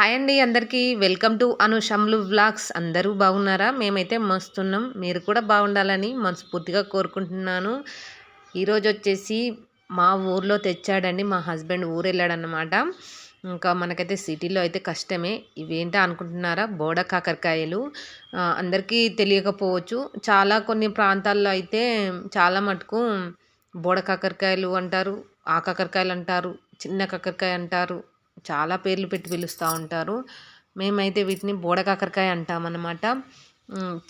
Hi అండి అందరికీ. Welcome to అనుషమ్లు వ్లాగ్స్. అందరూ బాగున్నారా? మేమైతే మస్తున్నాం. మీరు కూడా బాగుండాలని మనస్ఫూర్తిగా కోరుకుంటున్నాను. ఈరోజు వచ్చేసి మా ఊర్లో తెచ్చాడండి. మా హస్బెండ్ ఊరు వెళ్ళాడనమాట ఇంకా మనకైతే సిటీలో అయితే కష్టమే. ఇవేంటో అనుకుంటున్నారా? బోడ కాకరకాయలు. అందరికీ తెలియకపోవచ్చు. చాలా కొన్ని ప్రాంతాల్లో అయితే చాలా మటుకు బోడ కాకరకాయలు అంటారు ఆ కాకరకాయలు అంటారు చిన్న కాకరకాయ అంటారు చాలా పేర్లు పెట్టి పిలుస్తూ ఉంటారు. మేమైతే వీటిని బోడకాకరకాయ అంటామన్నమాట.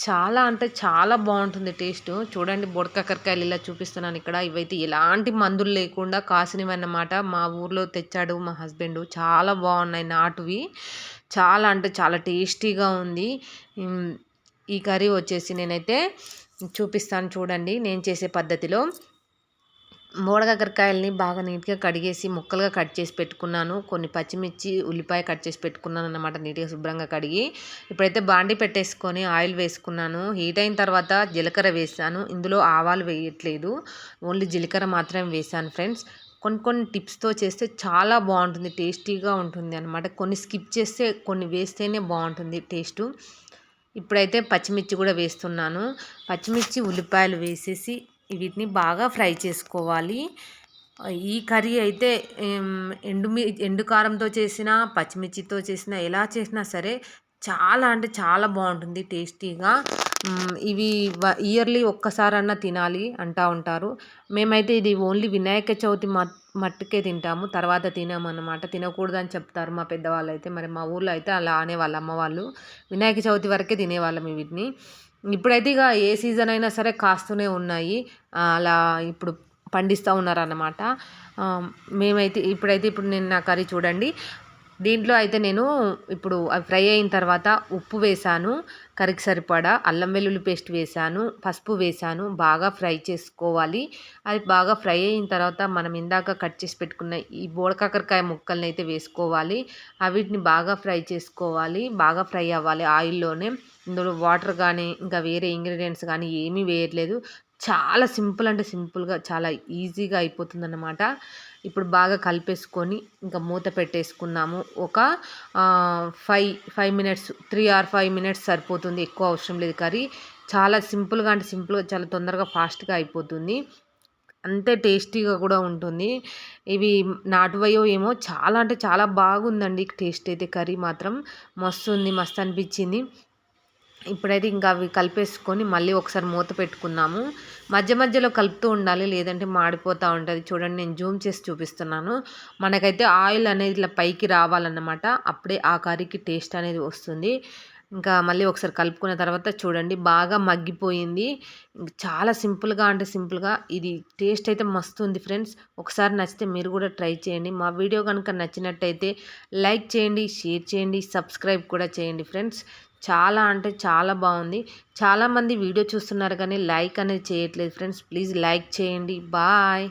చాలా అంటే చాలా బాగుంటుంది టేస్ట్. చూడండి బొడకాకరకాయలు ఇలా చూపిస్తున్నాను ఇక్కడ. ఇవైతే ఎలాంటి మందులు లేకుండా కాసినవి అన్నమాట. మా ఊర్లో తెచ్చాడు మా హస్బెండ్. చాలా బాగున్నాయి నాటువి. చాలా అంటే చాలా టేస్టీగా ఉంది. ఈ కర్రీ వచ్చేసి నేనైతే చూపిస్తాను చూడండి. నేను చేసే పద్ధతిలో బోడకాకరకాయలని బాగా నీట్గా కడిగేసి ముక్కలుగా కట్ చేసి పెట్టుకున్నాను. కొన్ని పచ్చిమిర్చి ఉల్లిపాయ కట్ చేసి పెట్టుకున్నాను అనమాట నీట్గా శుభ్రంగా కడిగి. ఇప్పుడైతే బాండి పెట్టేసుకొని ఆయిల్ వేసుకున్నాను. హీట్ అయిన తర్వాత జీలకర్ర వేసాను. ఇందులో ఆవాలు వేయట్లేదు. ఓన్లీ జీలకర్ర మాత్రమే వేసాను ఫ్రెండ్స్. కొన్ని కొన్ని టిప్స్తో చేస్తే చాలా బాగుంటుంది టేస్టీగా ఉంటుంది అనమాట కొన్ని స్కిప్ చేస్తే కొన్ని వేస్తేనే బాగుంటుంది టేస్టు. ఇప్పుడైతే పచ్చిమిర్చి కూడా వేస్తున్నాను. పచ్చిమిర్చి ఉల్లిపాయలు వేసేసి వీటిని బాగా ఫ్రై చేసుకోవాలి. ఈ కర్రీ అయితే ఎండుమి ఎండు కారంతో చేసిన పచ్చిమిర్చితో చేసిన ఎలా చేసినా సరే చాలా అంటే చాలా బాగుంటుంది టేస్టీగా. ఇవి ఇయర్లీ ఒక్కసారన్నా తినాలి అంటూ ఉంటారు. మేమైతే ఇది ఓన్లీ వినాయక చవితి మట్టుకే తింటాము. తర్వాత తినామన్నమాట. తినకూడదని చెప్తారు మా పెద్దవాళ్ళు అయితే మరి మా ఊళ్ళో అయితే అలా అనేవాళ్ళు అమ్మవాళ్ళు వినాయక చవితి వరకే తినేవాళ్ళం వీటిని. ఇప్పుడైతే ఇక ఏ సీజన్ అయినా సరే కాస్తూనే ఉన్నాయి. అలా ఇప్పుడు పండిస్తూ ఉన్నారన్నమాట. మేమైతే ఇప్పుడైతే ఇప్పుడు నేను నా కర్రీ చూడండి. దీంట్లో అయితే నేను ఇప్పుడు అవి ఫ్రై అయిన తర్వాత ఉప్పు వేసాను కర్రీకి సరిపడా అల్లం వెల్లుల్లి పేస్ట్ వేసాను పసుపు వేసాను బాగా ఫ్రై చేసుకోవాలి. అది బాగా ఫ్రై అయిన తర్వాత మనం ఇందాక కట్ చేసి పెట్టుకున్న ఈ బోడకాకరకాయ ముక్కల్ని అయితే వేసుకోవాలి. అవిటిని బాగా ఫ్రై చేసుకోవాలి. బాగా ఫ్రై అవ్వాలి ఆయిల్లోనే. ఇందులో వాటర్ కానీ ఇంకా వేరే ఇంగ్రీడియంట్స్ కానీ ఏమీ వేయట్లేదు. చాలా సింపుల్ అంటే సింపుల్గా చాలా ఈజీగా అయిపోతుంది అన్నమాట ఇప్పుడు బాగా కలిపేసుకొని ఇంకా మూత పెట్టేసుకున్నాము. ఒక five five minutes three or five minutes సరిపోతుంది. ఎక్కువ అవసరం లేదు కర్రీ. చాలా సింపుల్గా అంటే సింపుల్గా చాలా తొందరగా ఫాస్ట్గా అయిపోతుంది. అంతే టేస్టీగా కూడా ఉంటుంది. ఇవి నాటువయో ఏమో చాలా అంటే చాలా బాగుందండి టేస్ట్ అయితే కర్రీ మాత్రం. మస్తు ఉంది మస్తు అనిపించింది. ఇప్పుడైతే ఇంకా అవి కలిపేసుకొని మళ్ళీ ఒకసారి మూత పెట్టుకున్నాము. మధ్య మధ్యలో కలుపుతూ ఉండాలి లేదంటే మాడిపోతూ ఉంటుంది. చూడండి నేను జూమ్ చేసి చూపిస్తున్నాను. మనకైతే ఆయిల్ అనేది ఇట్లా పైకి రావాలన్నమాట. అప్పుడే ఆ కర్రీకి టేస్ట్ అనేది వస్తుంది. ఇంకా మళ్ళీ ఒకసారి కలుపుకున్న తర్వాత చూడండి బాగా మగ్గిపోయింది. చాలా సింపుల్గా అంటే సింపుల్గా ఇది టేస్ట్ అయితే మస్తు ఉంది ఫ్రెండ్స్. ఒకసారి నచ్చితే మీరు కూడా ట్రై చేయండి. మా వీడియో కనుక నచ్చినట్టయితే లైక్ చేయండి షేర్ చేయండి సబ్స్క్రైబ్ కూడా చేయండి ఫ్రెండ్స్. చాలా అంటే చాలా బాగుంది. చాలామంది వీడియో చూస్తున్నారు కానీ లైక్ అనేది చేయట్లేదు ఫ్రెండ్స్. ప్లీజ్ లైక్ చేయండి. బాయ్.